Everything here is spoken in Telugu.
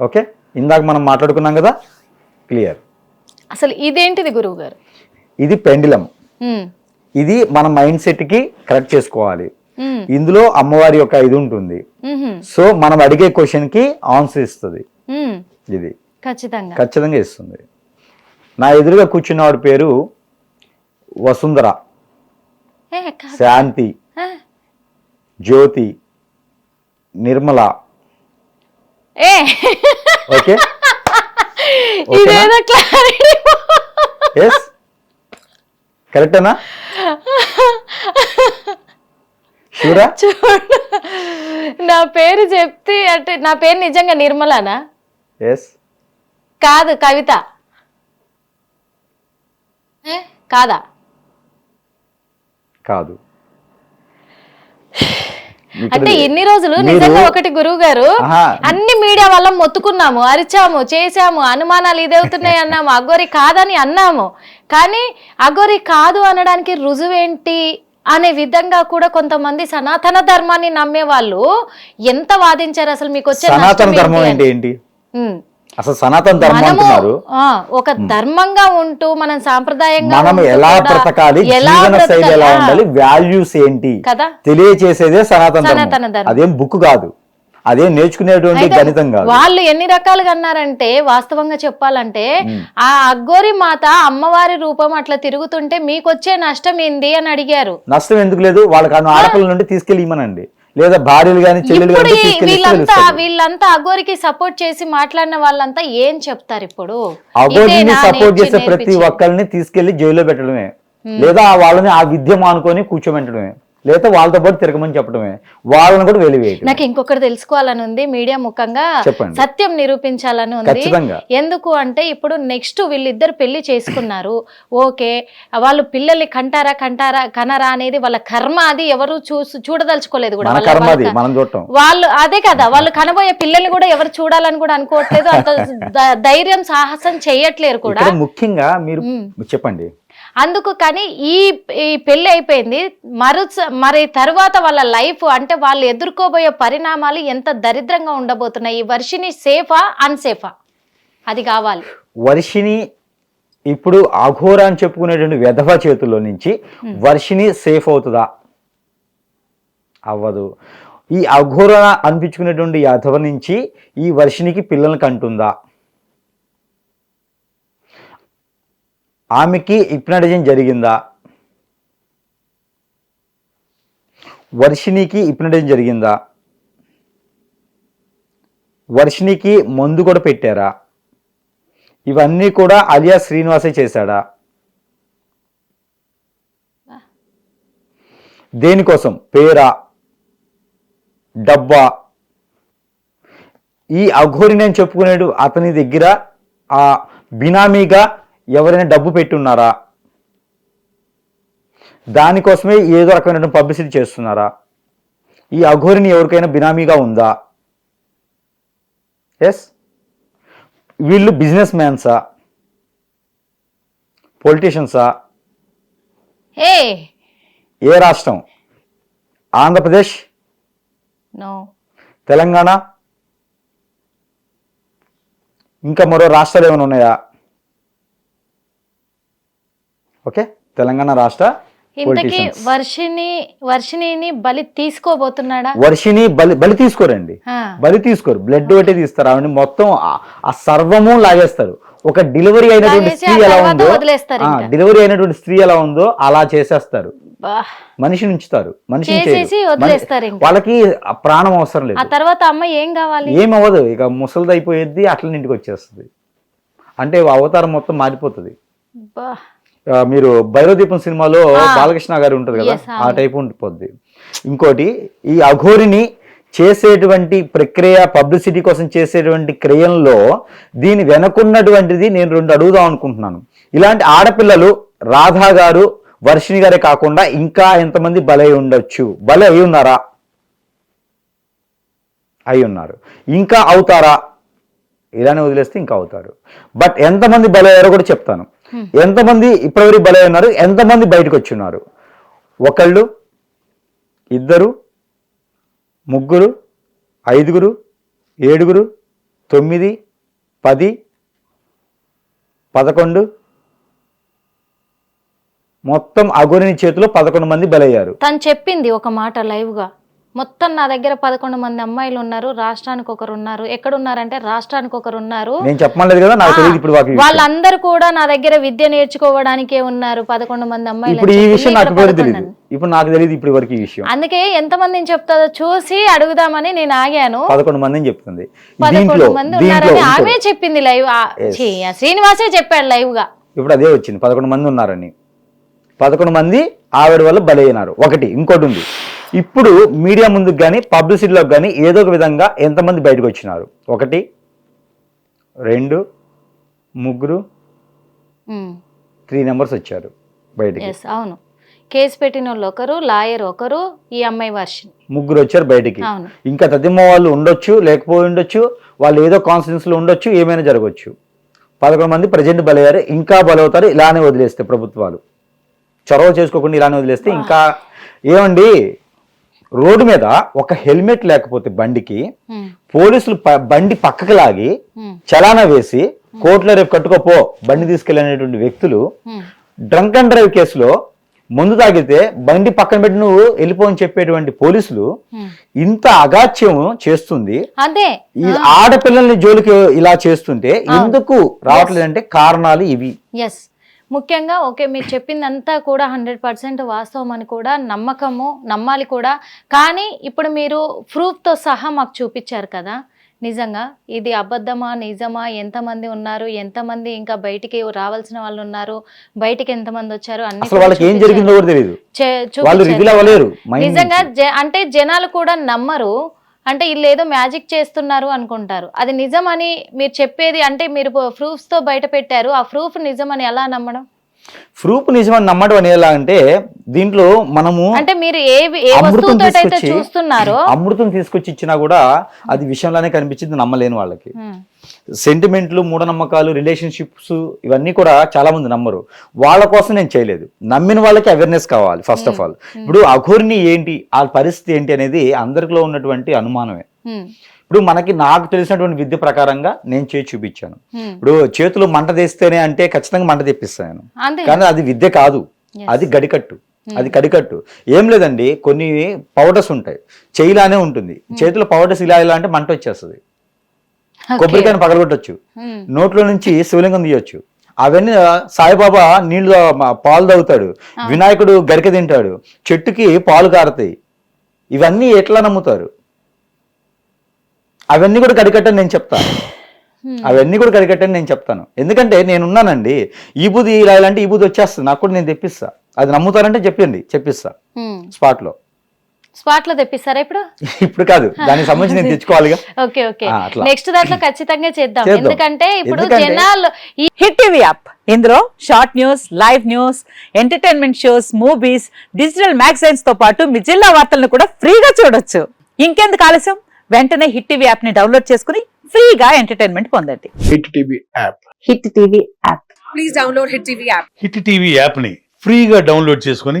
ఓకే? ఇందాక మనం మాట్లాడుకున్నాం కదా? క్లియర్ అసలు ఇదేంటిది గురువు గారు ఇది పెండిలం. ఇది మన మైండ్ సెట్కి కరెక్ట్ చేసుకోవాలి. ఇందులో అమ్మవారి యొక్క ఇది ఉంటుంది. సో మనం అడిగే క్వశ్చన్కి ఆన్సర్ ఇస్తుంది. ఇది. ఖచ్చితంగా. ఖచ్చితంగా ఇస్తుంది. నా ఎదురుగా కూర్చున్నవాడి పేరు వసుంధర. శాంతి. జ్యోతి. నిర్మల. ఏ? ఓకే. ఇదేదో క్లారిటీ ఎస్ కరెక్టేనా? షూరా చూడు. నా పేరు చెప్తే అంటే నా పేరు నిజంగా నిర్మలానా? ఎస్ కాదు కవిత. కాదా? కాదు. అంటే ఇన్ని రోజులు నిజంగా ఒకటి గురువు గారు. అన్ని మీడియా వల్ల మొత్తుకున్నాము అరిచాము చేశాము అనుమానాలు ఇదవుతున్నాయి అన్నాము అగోరి కాదని అన్నాము కానీ అగోరి కాదు అనడానికి రుజువేంటి అనే విధంగా కూడా కొంతమంది సనాతన ధర్మాన్ని నమ్మే వాళ్ళు ఎంత వాదించారు అసలు మీకు వచ్చే సనాతన ధర్మం ఏంటి. అసలు సనాతన ధర్మం అంటున్నారు. ఒక ధర్మంగా ఉంటూ మనం సాంప్రదాయంగా మనం ఎలా బ్రతకాలి? జీవన శైలి? ఎలా ఉండాలి? వాల్యూస్ ఏంటి? కదా? తెలియచేసేదే సనాతన సనాతన ధర్మం. అదేం బుక్ కాదు. అదేం నేర్చుకునేటువంటి గణితం కాదు. వాళ్ళు ఎన్ని రకాలుగా అన్నారంటే వాస్తవంగా చెప్పాలంటే ఆ అగ్గోరి మాత అమ్మవారి రూపం అట్లా తిరుగుతుంటే మీకు వచ్చే నష్టం ఏంది? అని అడిగారు. నష్టం ఎందుకు లేదు? వాళ్ళకి అన్న ఆడపిల్లల నుండి తీసుకెళ్ళి ఇమ్మనండి లేదా భార్యలు కానీ చెల్లెలు కానీ వీళ్ళంతా అగోరికి సపోర్ట్ చేసి మాట్లాడిన వాళ్ళంతా ఏం చెప్తారు ఇప్పుడు? అగోరిని సపోర్ట్ చేసే ప్రతి? ఒక్కరిని తీసుకెళ్ళి జైల్లో పెట్టడమే. లేదా వాళ్ళని ఆ విద్య మానుకొని కూర్చోబెట్టడమే. లేదా వాళ్ళతో పాటు తిరగమని చెప్పడమే. వాళ్ళని కూడా వెలివేయటం నాకు ఇంకొకటి తెలుసుకోవాలని ఉంది. మీడియా ముఖంగా. సత్యం నిరూపించాలని ఉంది. ఎందుకు అంటే ఇప్పుడు నెక్స్ట్ వీళ్ళిద్దరు పెళ్ళి చేసుకున్నారు. ఓకే వాళ్ళు పిల్లల్ని కంటారా కంటారా కనరా అనేది వాళ్ళ కర్మ అది ఎవరు చూసి చూడదలుచుకోలేదు కూడా వాళ్ళ- అది కదా వాళ్ళు కనబోయే పిల్లల్ని కూడా ఎవరు చూడాలని కూడా అనుకోవట్లేదు. అంత ధైర్యం సాహసం చేయట్లేరు కూడా. ముఖ్యంగా మీరు చెప్పండి. అందుకు కానీ ఈ ఈ పెళ్ళి అయిపోయింది. మరు మరి తర్వాత వాళ్ళ లైఫ్ అంటే వాళ్ళు ఎదుర్కోబోయే పరిణామాలు ఎంత దరిద్రంగా ఉండబోతున్నాయి. ఈ వర్షిని సేఫా అన్సేఫా? అది కావాలి. వర్షిని ఇప్పుడు అఘోర అని చెప్పుకునేటువంటి వెధవ చేతుల్లో నుంచి వర్షిని సేఫ్ అవుతుందా? అవ్వదు. ఈ అఘోర అనిపించుకునేటువంటి ఈ అధవ నుంచి ఈ వర్షినికి పిల్లల్ని కంటుందా? ఆమెకి ఇప్నటిజం జరిగిందా? వర్షిణికి ఇప్నటిజం జరిగిందా? వర్షిణికి మందు కూడా పెట్టారా? ఇవన్నీ కూడా అలియా శ్రీనివాసే చేశాడా? దేనికోసం? పేరా? డబ్బా? ఈ అఘోరి నేను చెప్పుకునేడు అతని దగ్గర ఆ బినామీగా ఎవరైనా డబ్బు పెట్టున్నారా? దానికోసమే ఏదో రకమైన పబ్లిసిటీ చేస్తున్నారా? ఈ అఘోరిని ఎవరికైనా బినామీగా ఉందా? ఎస్ వీళ్ళు బిజినెస్ మ్యాన్సా? పొలిటీషియన్సా? ఏ రాష్ట్రం? ఆంధ్రప్రదేశ్? తెలంగాణ? ఇంకా మరో రాష్ట్రాలు ఏమైనా ఉన్నాయా? ఓకే? తెలంగాణ రాష్ట్ర ఇంతకీ. వర్షిని వర్షిణిని బలి తీసుకోబోతున్నాడా? వర్షిని బలి బలి తీసుకోరండి. బలి తీసుకోరు. బ్లడ్ ఒకటే తీస్తారు. ఆవిడ మొత్తం ఆ- సర్వము లాగేస్తారు. ఒక డెలివరీ అయినటువంటి స్త్రీ ఎలా ఉందో. డెలివరీ అయినటువంటి స్త్రీ ఎలా ఉందో అలా చేసేస్తారు. మనిషిని ఉంచుతారు. మనిషిని చేసేసి చేయరు. వదిలేస్తారు మని- ఇంకా. వాళ్ళకి ప్రాణం అవసరం లేదు. ఆ తర్వాత అమ్మ ఏం కావాలి? ఏం అవ్వదు. ఇక ముసలిది అయిపోయేది అట్లనే ఇంటికి వచ్చేస్తుంది. అంటే అవతారం మొత్తం మారిపోతుంది. మీరు భైరవదీపం సినిమాలో బాలకృష్ణ గారు ఉంటుంది కదా ఆ టైప్ ఉండిపోద్ది. ఇంకోటి ఈ అఘోరిని చేసేటువంటి ప్రక్రియ పబ్లిసిటీ కోసం చేసేటువంటి క్రయంలో దీని వెనకున్నటువంటిది నేను రెండు అడుగుదాం అనుకుంటున్నాను. ఇలాంటి ఆడపిల్లలు రాధా గారు వర్షిణి గారే కాకుండా ఇంకా ఎంతమంది బలై ఉండొచ్చు? బలి అయి ఉన్నారా? అయి ఉన్నారు. ఇంకా అవుతారా? ఇలానే వదిలేస్తే ఇంకా అవుతారు. బట్ ఎంతమంది బలయ్యారో కూడా చెప్తాను. ఎంతమంది ఇప్పటివరకు బలై ఉన్నారు? ఎంతమంది బయటకు వచ్చి ఉన్నారు ఒకళ్ళు ఇద్దరు ముగ్గురు ఐదుగురు ఏడుగురు తొమ్మిది పది పదకొండు. మొత్తం అగోరిని చేతిలో పదకొండు మంది బలయ్యారు. తను చెప్పింది ఒక మాట లైవ్గా మొత్తం నా దగ్గర పదకొండు మంది అమ్మాయిలు ఉన్నారు రాష్ట్రానికి ఒకరు ఉన్నారు. ఎక్కడ ఉన్నారంటే రాష్ట్రానికి ఒకరు ఉన్నారు. నేను చెప్పమలేదు కదా నాకు తెలియదు ఇప్పుడు వాకి వాళ్ళందరూ కూడా నా దగ్గర విద్య నేర్చుకోవడానికే ఉన్నారు పదకొండు మంది అమ్మాయిలు ఇప్పుడు ఈ. విషయం నాకు తెలియదు పదకొండు అని. ఇప్పుడు నాకు తెలియదు ఇప్పుడు వరకు ఈ విషయం. అందుకే ఎంతమందిని చెప్తాదో చూసి అడుగుదామని నేను ఆగాను. పదకొండు మందిని చెప్తుంది. పదకొండు మంది ఉన్నారని ఆమె చెప్పింది లైవ్. శ్రీనివాసే చెప్పాడు లైవ్గా ఇప్పుడు అదే వచ్చింది. పదకొండు మంది ఉన్నారని. పదకొండు మంది ఆవిడ వల్ల బలైనారు. ఒకటి ఇంకోటి ఉంది. ఇప్పుడు మీడియా ముందుకు కానీ పబ్లిసిటీలోకి కానీ ఏదో ఒక విధంగా ఎంతమంది బయటకు వచ్చినారు? ఒకటి రెండు ముగ్గురు త్రీ నెంబర్స్ వచ్చారు బయటికి. అవును. కేసు పెట్టిన వాళ్ళు ఒకరు లాయర్ ఒకరు ఈ అమ్మాయి వర్షన్ ముగ్గురు వచ్చారు బయటికి. ఇంకా తదిమ్మ వాళ్ళు ఉండొచ్చు లేకపోయి ఉండొచ్చు వాళ్ళు ఏదో కాన్ఫిడెన్స్లో ఉండొచ్చు ఏమైనా జరగవచ్చు పదకొండు మంది ప్రజెంట్ బలయ్యారు ఇంకా బలవుతారు ఇలానే వదిలేస్తే ప్రభుత్వాలు. చొరవ చేసుకోకుండా ఇలానే వదిలేస్తే ఇంకా ఏమండి? రోడ్డు మీద ఒక హెల్మెట్ లేకపోతే బండికి పోలీసులు బండి పక్కకి లాగి చలానా వేసి కోర్టులో రేపు కట్టుకోపో బండి తీసుకెళ్ళినటువంటి వ్యక్తులు. డ్రంక్ అండ్ డ్రైవ్ కేసులో ముందు తాగితే బండి పక్కన పెట్టి నువ్వు వెళ్ళిపో అని చెప్పేటువంటి పోలీసులు. ఇంత అగాత్యం చేస్తుంది. అదే. ఈ ఆడపిల్లల్ని జోలికి ఇలా చేస్తుంటే ఎందుకు రావట్లేదంటే కారణాలు ఇవి. ముఖ్యంగా ఓకే మీరు చెప్పిందంతా కూడా హండ్రెడ్ పర్సెంట్ వాస్తవం అని కూడా నమ్మకము నమ్మాలి కూడా. కానీ ఇప్పుడు మీరు ప్రూఫ్తో సహా మాకు చూపించారు కదా. నిజంగా ఇది అబద్ధమా నిజమా ఎంతమంది ఉన్నారు ఎంతమంది ఇంకా బయటికి రావాల్సిన వాళ్ళు ఉన్నారు బయటికి ఎంతమంది వచ్చారు అన్ని వాళ్ళకి ఏం జరిగిందో తెలియదు చూపించారు. నిజంగా జ- అంటే జనాలు కూడా నమ్మరు అంటే వీళ్ళు ఏదో మ్యాజిక్ చేస్తున్నారు అనుకుంటారు. అది నిజమని మీరు చెప్పేది అంటే మీరు ప్రూఫ్స్తో బయట పెట్టారు. ఆ ప్రూఫ్ నిజమని ఎలా నమ్మడం? ప్రూఫ్ నిజమని నమ్మడం అని ఎలా అంటే దీంట్లో మనము అంటే మీరు ఏ ఏ అమృతం చూస్తున్నారో అమృతం తీసుకొచ్చి ఇచ్చినా కూడా అది విషయంలోనే కనిపించింది నమ్మలేని వాళ్ళకి. సెంటిమెంట్లు మూఢనమ్మకాలు రిలేషన్షిప్స్ ఇవన్నీ కూడా చాలా మంది నమ్మరు. వాళ్ళ కోసం నేను చేయలేదు. నమ్మిన వాళ్ళకి అవేర్నెస్ కావాలి ఫస్ట్ ఆఫ్ ఆల్ ఇప్పుడు అఘోరిని ఏంటి ఆ పరిస్థితి ఏంటి అనేది అందరిలో ఉన్నటువంటి అనుమానమే. ఉమ్, ఇప్పుడు మనకి నాకు తెలిసినటువంటి విద్య ప్రకారంగా నేను చేసి చూపించాను. ఉమ్. ఇప్పుడు చేతులు మంట తెస్తేనే అంటే ఖచ్చితంగా మంట తెప్పిస్తాను కానీ అది విద్య కాదు. అది గడికట్టు. అది కడికట్టు. ఏం లేదండి కొన్ని పౌడర్స్ ఉంటాయి. చేయిలానే ఉంటుంది. చేతిలో పౌడర్స్ ఇలా ఇలా అంటే మంట వచ్చేస్తుంది. కొబ్బరికాయను పగలగొట్టచ్చు. ఉమ్, నోట్లో నుంచి శివలింగం తీయొచ్చు. అవన్నీ సాయిబాబా నీళ్ళు మ- పాలు తాగుతాడు. వినాయకుడు గరిక తింటాడు. చెట్టుకి పాలు కారుతాయి. ఇవన్నీ ఎట్లా నమ్ముతారు? అవన్నీ కూడా కడికట్టని నేను చెప్తాను Hmm. అవన్నీ కూడా కడికట్టని నేను చెప్తాను. ఎందుకంటే నేను ఉన్నానండి ఈ బుద్ధి ఇలా ఇలాంటి ఈ బుద్ధి వచ్చేస్తుంది. నాకు కూడా నేను తెప్పిస్తా. అది నమ్ముతారంటే చెప్పండి. చెప్పిస్తా. ఉమ్. స్పాట్లో తెప్పిస్తారా ఇప్పుడు? ఇప్పుడు కాదు. దానికి సంబంధించి నేను తెచ్చుకోవాలిగా. Okay okay. నెక్స్ట్ దాంట్లో ఖచ్చితంగా చేద్దాం. ఎందుకంటే ఇప్పుడు జనాలు హిట్ టీవీ యాప్. ఇందులో short news live news entertainment shows movies digital మ్యాగజైన్స్తో పాటు మీ జిల్లా వార్తలను కూడా ఫ్రీగా చూడొచ్చు. ఇంకెందుకు ఆలస్యం? వెంటనే హిట్ టీవీ యాప్ని డౌన్లోడ్ చేసుకుని ఫ్రీగా ఎంటర్టైన్మెంట్ పొందండి. Hit TV app. Hit TV app. Please download Hit TV app. Hit TV యాప్ని ఫ్రీగా డౌన్లోడ్ చేసుకొని